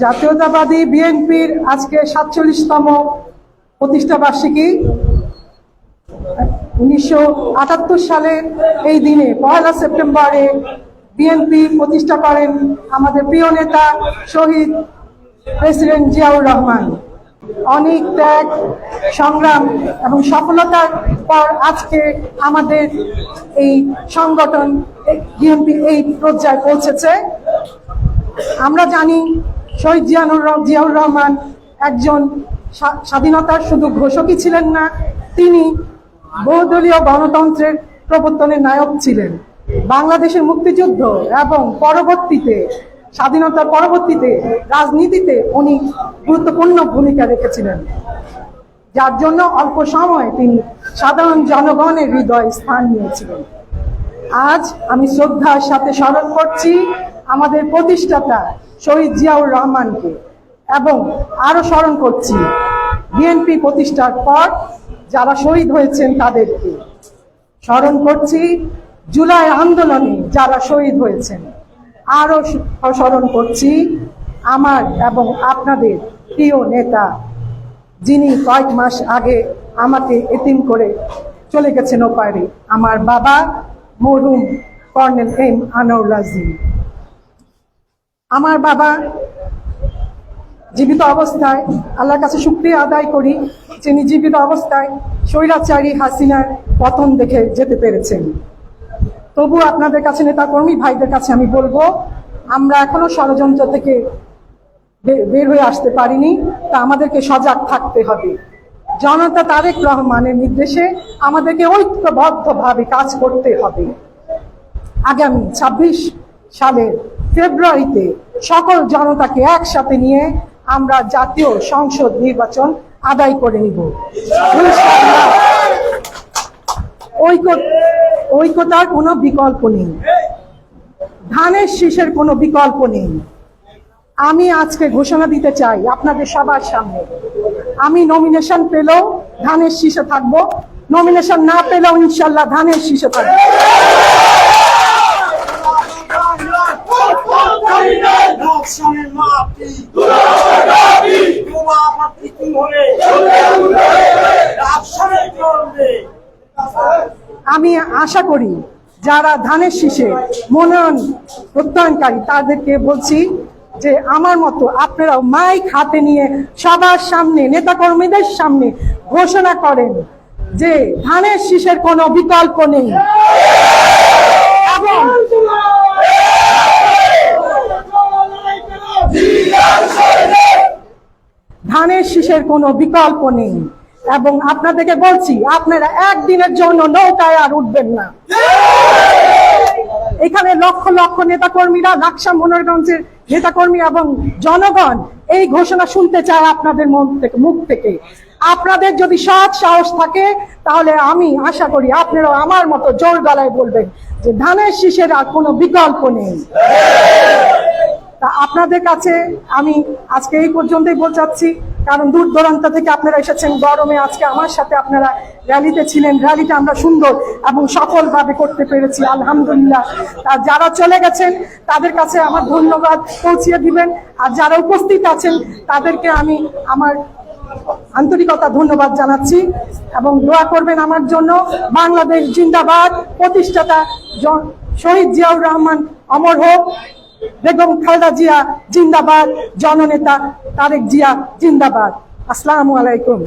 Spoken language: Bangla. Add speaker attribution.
Speaker 1: জাতীয়তাবাদী বিএনপির আজকে সাতচল্লিশতম প্রতিষ্ঠা বার্ষিকী। উনিশশো আটাত্তর সালের এই দিনে, পয়লা সেপ্টেম্বরে বিএনপি প্রতিষ্ঠা করেন আমাদের প্রিয় নেতা শহীদ প্রেসিডেন্ট জিয়াউর রহমান। অনেক ত্যাগ, সংগ্রাম এবং সফলতার পর আজকে আমাদের এই সংগঠন বিএনপি এই পর্যায়ে পৌঁছেছে। আমরা জানি শহীদ জিয়ানুর জিয়াউর রহমান একজন স্বাধীনতার শুধু ঘোষকই ছিলেন না, তিনি বহুদলীয় গণতন্ত্রের প্রবর্তনের নায়ক ছিলেন। বাংলাদেশের মুক্তিযুদ্ধ এবং পরবর্তীতে, স্বাধীনতার পরবর্তীতে রাজনীতিতে উনি গুরুত্বপূর্ণ ভূমিকা রেখেছিলেন। যার জন্য অল্প সময় তিনি সাধারণ জনগণের হৃদয় স্থান নিয়েছিলেন। আজ আমি শ্রদ্ধার সাথে স্মরণ করছি আমাদের প্রতিষ্ঠাতা শহীদ জিয়াউর রহমানকে এবং আরও স্মরণ করছি বিএনপি প্রতিষ্ঠার পর যারা শহীদ হয়েছেন তাদেরকে। স্মরণ করছি জুলাই আন্দোলনে যারা শহীদ হয়েছেন, আরও স- স্মরণ করছি আমার এবং আপনাদের প্রিয় নেতা যিনি কয়েক মাস আগে আমাকে এতিম করে চলে গেছেন ওপারে, আমার বাবা মরুম কর্নেল এম আজিম আমার বাবা জীবিত অবস্থায়, আল্লাহর কাছে শুক্রিয়া আদায় করি, যিনি জীবিত অবস্থায় স্বৈরাচারী হাসিনার পতন দেখে যেতে পেরেছেন। তবু আপনাদের কাছে, নেতাকর্মী ভাইদের কাছে আমি বলব, আমরা এখনও ষড়যন্ত্র থেকে বের হয়ে আসতে পারিনি, তা আমাদেরকে সজাগ থাকতে হবে। জনতা তারেক রহমানের নির্দেশে আমাদেরকে ঐক্যবদ্ধভাবে কাজ করতে হবে। আগামী ২৬ সালের ফেব্রুয়ারিতে সকল জনতাকে একসাথে নিয়ে আমরা জাতীয় সংসদ নির্বাচন আদায় করে নিব। ঐক্য, ঐক্যতার কোনো বিকল্প নেই। ধানের শীষের কোনো বিকল্প নেই। আমি আজকে ঘোষণা দিতে চাই আপনাদের সবার সামনে। আমি নমিনেশন পেলেও ধানের শীষে থাকব। নমিনেশন না পেলেও ইনশাল্লাহ ধানের শীষে থাকব। আমি আশা করি যারা ধানের শীষে মনোনয়ন প্রত্যয়নকারী তাদেরকে বলছি যে আমার মতো আপনারাও মাইক হাতে নিয়ে সবার সামনে, নেতাকর্মীদের সামনে ঘোষণা করেন যে ধানের শীষের কোনো বিকল্প নেই। এবং ধানের শীষের কোনো বিকল্প নেই। এবং আপনাদেরকে বলছি, আপনারা একদিনের জন্য নৌকায় আর উঠবেন না। এখানে লক্ষ লক্ষ নেতাকর্মীরা, লাকসা মনোরগঞ্জের নেতাকর্মী এবং জনগণ, এই ঘোষণা শুনতে চায় আপনাদের মন থেকে, মুখ থেকে। আপনাদের যদি সৎ সাহস থাকে, তাহলে আমি আশা করি আপনারা আমার মতো জোর গলায় বলবেন যে ধানের শীষের আর কোনো বিকল্প নেই। তা আপনাদের কাছে আমি আজকে এই পর্যন্তই বলছি কারণ দূর দূরান্ত থেকে আপনারা এসেছেন গরমে। আজকে আমার সাথে আপনারা র্যালিতে ছিলেন। র্যালিটা আমরা সুন্দর এবং সফলভাবে করতে পেরেছি, আলহামদুলিল্লাহ। আর যারা চলে গেছেন, তাদের কাছে আমার ধন্যবাদ পৌঁছিয়ে দিবেন। আর যারা উপস্থিত আছেন, তাদেরকে আমি আমার আন্তরিকতা ধন্যবাদ জানাচ্ছি এবং দোয়া করবেন আমার জন্য। বাংলাদেশ জিন্দাবাদ। প্রতিষ্ঠাতা শহীদ জিয়াউর রহমান অমর হোক। বেগম খালেদা জিয়া জিন্দাবাদ জননেতা তারেক জিয়া জিন্দাবাদ। আসসালামু আলাইকুম।